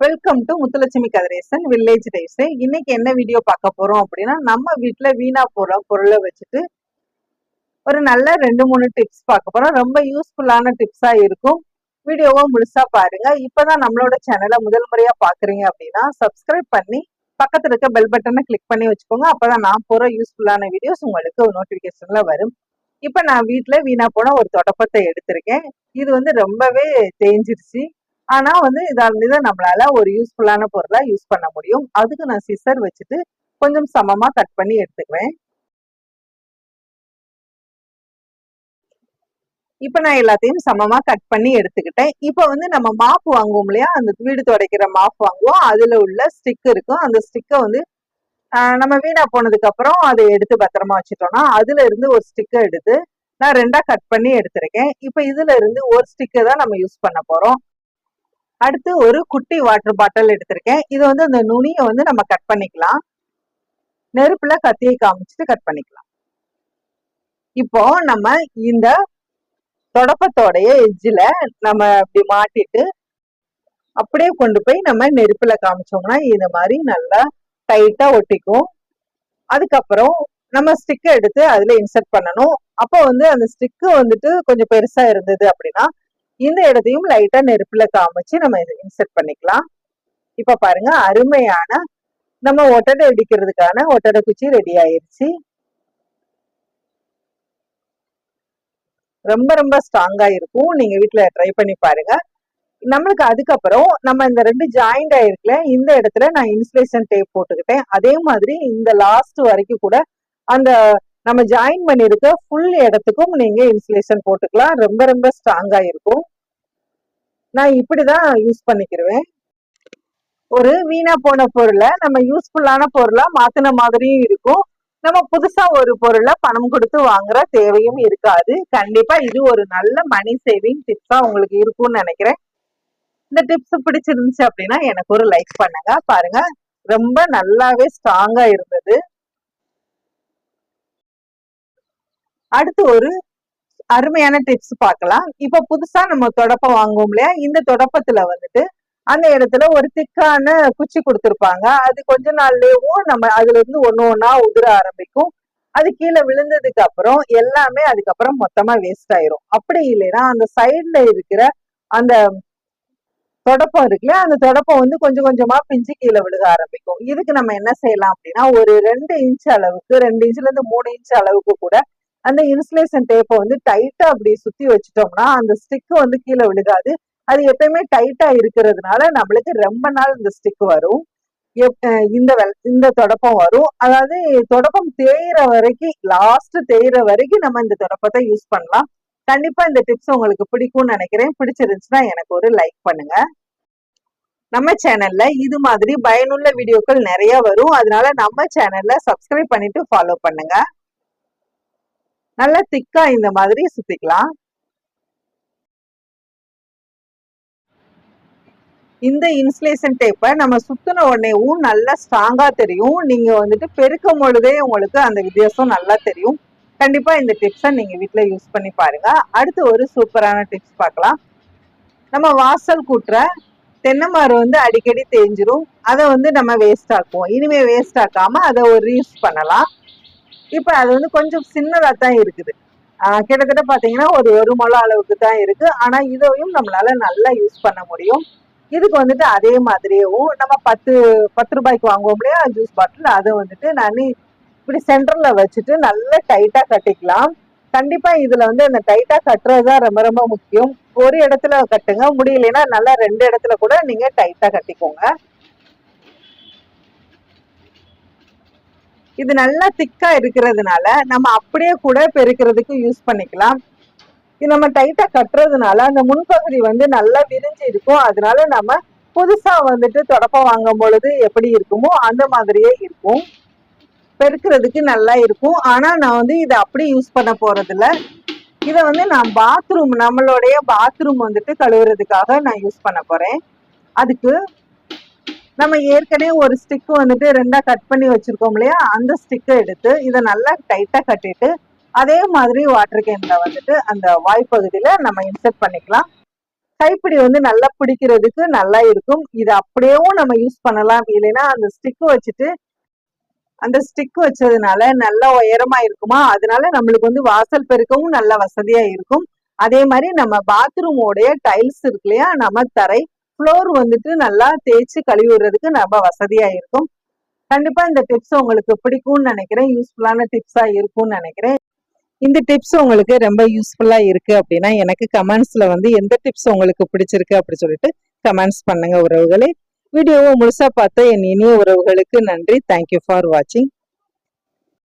Welcome to Muthulakshmi Kathiresan village types இன்னைக்கு என்ன video பார்க்க போறோம் அப்படின்னா நம்ம வீட்டில் வீணா போற பொருளை வச்சுட்டு ஒரு நல்ல ரெண்டு மூணு டிப்ஸ் பார்க்க போறோம். ரொம்ப யூஸ்ஃபுல்லான டிப்ஸா இருக்கும். வீடியோவை முழுசா பாருங்க. இப்பதான் நம்மளோட சேனலை முதல் முறையா பாக்குறீங்க அப்படின்னா சப்ஸ்கிரைப் பண்ணி பக்கத்துல இருக்க பெல் பட்டனை கிளிக் பண்ணி வச்சுக்கோங்க. அப்பதான் நான் போற யூஸ்ஃபுல்லான வீடியோஸ் உங்களுக்கு நோட்டிபிகேஷன்ல வரும். இப்ப நான் வீட்டுல வீணா போன ஒரு தொடப்பத்தை எடுத்திருக்கேன். இது வந்து ரொம்பவே தேஞ்சிருச்சு. ஆனா வந்து இதால இதை நம்மளால ஒரு யூஸ்ஃபுல்லான பொருளா யூஸ் பண்ண முடியும். அதுக்கு நான் சிசர் வச்சுட்டு கொஞ்சம் சமமா கட் பண்ணி எடுத்துக்குவேன். இப்ப நான் எல்லாத்தையும் சமமா கட் பண்ணி எடுத்துக்கிட்டேன். இப்ப வந்து நம்ம மாப் வாங்குவோம் இல்லையா? அந்த வீடு துடைக்கிற மாப் வாங்குவோம். அதுல உள்ள ஸ்டிக் இருக்கும். அந்த ஸ்டிக்கை வந்து ஆஹ் நம்ம வீணா போனதுக்கு அப்புறம் அதை எடுத்து பத்திரமா வச்சுட்டோம்னா அதுல இருந்து ஒரு ஸ்டிக்கை எடுத்து நான் ரெண்டா கட் பண்ணி எடுத்திருக்கேன். இப்ப இதுல இருந்து ஒரு ஸ்டிக்கை தான் நம்ம யூஸ் பண்ண போறோம். அடுத்து ஒரு குட்டி வாட்டர் பாட்டில் எடுத்திருக்கேன். இது வந்து அந்த நுனியை வந்து நம்ம கட் பண்ணிக்கலாம். நெருப்புல கத்தியை காமிச்சிட்டு கட் பண்ணிக்கலாம். இப்போ நம்ம இந்த தொடப்பத்தோடைய எஜ்ஜில் நம்ம இப்படி மாட்டிட்டு அப்படியே கொண்டு போய் நம்ம நெருப்புல காமிச்சோம்னா இந்த மாதிரி நல்லா டைட்டா ஒட்டிக்கும். அதுக்கப்புறம் நம்ம ஸ்டிக்கை எடுத்து அதுல இன்சர்ட் பண்ணணும். அப்போ வந்து அந்த ஸ்டிக்கு வந்துட்டு கொஞ்சம் பெருசா இருந்தது அப்படின்னா இந்த இடத்தையும் லைட்டா நெருப்புல காமிச்சு நம்ம இன்சர்ட் பண்ணிக்கலாம். இப்ப பாருங்க அருமையான நம்ம ஒட்டடை அடிக்கிறதுக்கான ஒட்டடை குச்சி ரெடி ஆயிருச்சு. ரொம்ப ரொம்ப ஸ்ட்ராங்கா இருக்கும். நீங்க வீட்ல ட்ரை பண்ணி பாருங்க. நம்மளுக்கு அதுக்கப்புறம் நம்ம இந்த ரெண்டு ஜாயிண்ட் ஆயிருக்குல இந்த இடத்துல நான் இன்சுலேஷன் டேப் போட்டுக்கிட்டேன். அதே மாதிரி இந்த லாஸ்ட் வரைக்கும் கூட அந்த நம்ம ஜாயின் பண்ணிருக்க ஃபுல் இடத்துக்கும் நீங்க இன்சுலேஷன் போட்டுக்கலாம். ரொம்ப ரொம்ப ஸ்ட்ராங்கா இருக்கும். நான் இப்படிதான் யூஸ் பண்ணிக்கிருவேன். ஒரு வீணா போன பொருளை நம்ம யூஸ்ஃபுல்லான பொருளா மாத்தின மாதிரியும் இருக்கும். நம்ம புதுசா ஒரு பொருளை பணம் கொடுத்து வாங்குற தேவையும் இருக்காது. கண்டிப்பா இது ஒரு நல்ல மணி சேவிங் டிப்ஸா உங்களுக்கு இருக்கும்னு நினைக்கிறேன். இந்த டிப்ஸ் பிடிச்சிருந்துச்சு அப்படின்னா எனக்கு ஒரு லைக் பண்ணுங்க. பாருங்க. ரொம்ப நல்லாவே ஸ்ட்ராங்கா இருந்தது. அடுத்து ஒரு அருமையான டிப்ஸ் பார்க்கலாம். இப்ப புதுசா நம்ம தொடப்பம் வாங்குவோம் இல்லையா? இந்த தொடப்பத்துல வந்துட்டு அந்த இடத்துல ஒரு திக்கான குச்சி கொடுத்துருப்பாங்க. அது கொஞ்ச நாள்லயும் நம்ம அதுல இருந்து ஒன்னு ஒன்னா உதிர ஆரம்பிக்கும். அது கீழே விழுந்ததுக்கு அப்புறம் எல்லாமே அதுக்கப்புறம் மொத்தமா வேஸ்ட் ஆயிரும். அப்படி இல்லைன்னா அந்த சைட்ல இருக்கிற அந்த தொடப்பம் இருக்குல்ல அந்த தொடப்பம் வந்து கொஞ்சம் கொஞ்சமா பிஞ்சு கீழே விழுக ஆரம்பிக்கும். இதுக்கு நம்ம என்ன செய்யலாம் அப்படின்னா ஒரு ரெண்டு இன்ச் அளவுக்கு ரெண்டு இன்ச்ல இருந்து மூணு இன்ச் அளவுக்கு கூட அந்த இன்சுலேஷன் டேப்பை வந்து டைட்டா அப்படி சுத்தி வச்சுட்டோம்னா அந்த ஸ்டிக் வந்து கீழே விழுகாது. அது எப்பயுமே டைட்டா இருக்கிறதுனால நம்மளுக்கு ரொம்ப நாள் இந்த ஸ்டிக் வரும். இந்த இந்த தொடப்பம் வரும். அதாவது தொடப்பம் தேயிற வரைக்கும் லாஸ்ட் தேயிற வரைக்கும் நம்ம இந்த தொடப்பத்தை யூஸ் பண்ணலாம். கண்டிப்பா இந்த டிப்ஸ் உங்களுக்கு பிடிக்கும்னு நினைக்கிறேன். பிடிச்சிருந்துச்சுன்னா எனக்கு ஒரு லைக் பண்ணுங்க. நம்ம சேனல்ல இது மாதிரி பயனுள்ள வீடியோக்கள் நிறைய வரும். அதனால நம்ம சேனல்ல சப்ஸ்கிரைப் பண்ணிட்டு ஃபாலோ பண்ணுங்க. நல்லா திக்கா இந்த மாதிரி சுத்திக்கலாம். இந்த இன்சுலேஷன் டேப்பை நம்ம சுத்தின உடனேவும் நல்லா ஸ்ட்ராங்கா தெரியும். நீங்க வந்துட்டு பெருக்கும் பொழுதே உங்களுக்கு அந்த வித்தியாசம் நல்லா தெரியும். கண்டிப்பா இந்த டிப்ஸை நீங்க வீட்டுல யூஸ் பண்ணி பாருங்க. அடுத்து ஒரு சூப்பரான டிப்ஸ் பார்க்கலாம். நம்ம வாசல் கூட்டுற தென்னை மரம் வந்து அடிக்கடி தேஞ்சிரும். அதை வந்து நம்ம வேஸ்ட் ஆக்குவோம். இனிமே வேஸ்ட் ஆக்காம அதை ஒரு ரீயூஸ் பண்ணலாம். இப்ப அது வந்து கொஞ்சம் சின்னதா தான் இருக்குது கிட்டத்தட்ட பாத்தீங்கன்னா ஒரு ஒரு முளம் அளவுக்கு தான் இருக்கு. ஆனா இதையும் நம்மளால நல்லா யூஸ் பண்ண முடியும். இதுக்கு வந்துட்டு அதே மாதிரியேவும் நம்ம பத்து பத்து ரூபாய்க்கு வாங்குவோம் இல்லையா ஜூஸ் பாட்டில் அதை வந்துட்டு நான் இப்படி சென்டர்ல வச்சுட்டு நல்லா டைட்டா கட்டிக்கலாம். கண்டிப்பா இதுல வந்து அந்த டைட்டா கட்டுறது தான் ரொம்ப ரொம்ப முக்கியம். ஒரு இடத்துல கட்டுங்க. முடியலன்னா நல்லா ரெண்டு இடத்துல கூட நீங்க டைட்டா கட்டிக்கோங்க. இது நல்லா திக்கா இருக்கிறதுனால நம்ம அப்படியே கூட பெருக்கிறதுக்கு யூஸ் பண்ணிக்கலாம். இது நம்ம டைட்டா கட்டுறதுனால அந்த முன்பகுதி வந்து நல்லா விரிஞ்சு இருக்கும். அதனால நம்ம புதுசா வந்துட்டு தொடப்பம் வாங்கும் பொழுது எப்படி இருக்குமோ அந்த மாதிரியே இருக்கும். பெருக்கிறதுக்கு நல்லா இருக்கும். ஆனா நான் வந்து இதை அப்படி யூஸ் பண்ண போறதில்ல. இதை வந்து நான் பாத்ரூம் நம்மளுடைய பாத்ரூம் வந்துட்டு கழுவுறதுக்காக நான் யூஸ் பண்ண போறேன். அதுக்கு நம்ம ஏற்கனவே ஒரு ஸ்டிக் வந்துட்டு ரெண்டா கட் பண்ணி வச்சிருக்கோம் இல்லையா? அந்த ஸ்டிக்கை எடுத்து இதை நல்லா டைட்டா கட்டிட்டு அதே மாதிரி வாட்டர் கேன்ல வந்துட்டு அந்த வாய்ப்பகுதியில நம்ம இன்செர்ட் பண்ணிக்கலாம். கைப்பிடி வந்து நல்லா பிடிக்கிறதுக்கு நல்லா இருக்கும். இது அப்படியேவும் நம்ம யூஸ் பண்ணலாம். இல்லைன்னா அந்த ஸ்டிக் வச்சுட்டு அந்த ஸ்டிக் வச்சதுனால நல்லா உயரமா இருக்குமா? அதனால நம்மளுக்கு வந்து வாசல் பெருக்கவும் நல்ல வசதியா இருக்கும். அதே மாதிரி நம்ம பாத்ரூமோடைய டைல்ஸ் இருக்கு இல்லையா? நம்ம தரை ஃப்ளோர் வந்துட்டு நல்லா தேய்ச்சி கழுவி விடுறதுக்கு நம்ம வசதியா இருக்கும். கண்டிப்பா இந்த டிப்ஸ் உங்களுக்கு பிடிக்கும்னு நினைக்கிறேன். யூஸ்ஃபுல்லான டிப்ஸாக இருக்கும்னு நினைக்கிறேன். இந்த டிப்ஸ் உங்களுக்கு ரொம்ப யூஸ்ஃபுல்லா இருக்கு அப்படின்னா எனக்கு கமெண்ட்ஸ்ல வந்து எந்த டிப்ஸ் உங்களுக்கு பிடிச்சிருக்கு அப்படி சொல்லிட்டு கமெண்ட்ஸ் பண்ணுங்க உறவுகளே. வீடியோவை முழுசா பார்த்த என் இனிய உறவுகளுக்கு நன்றி. தேங்க்யூ ஃபார் வாட்சிங்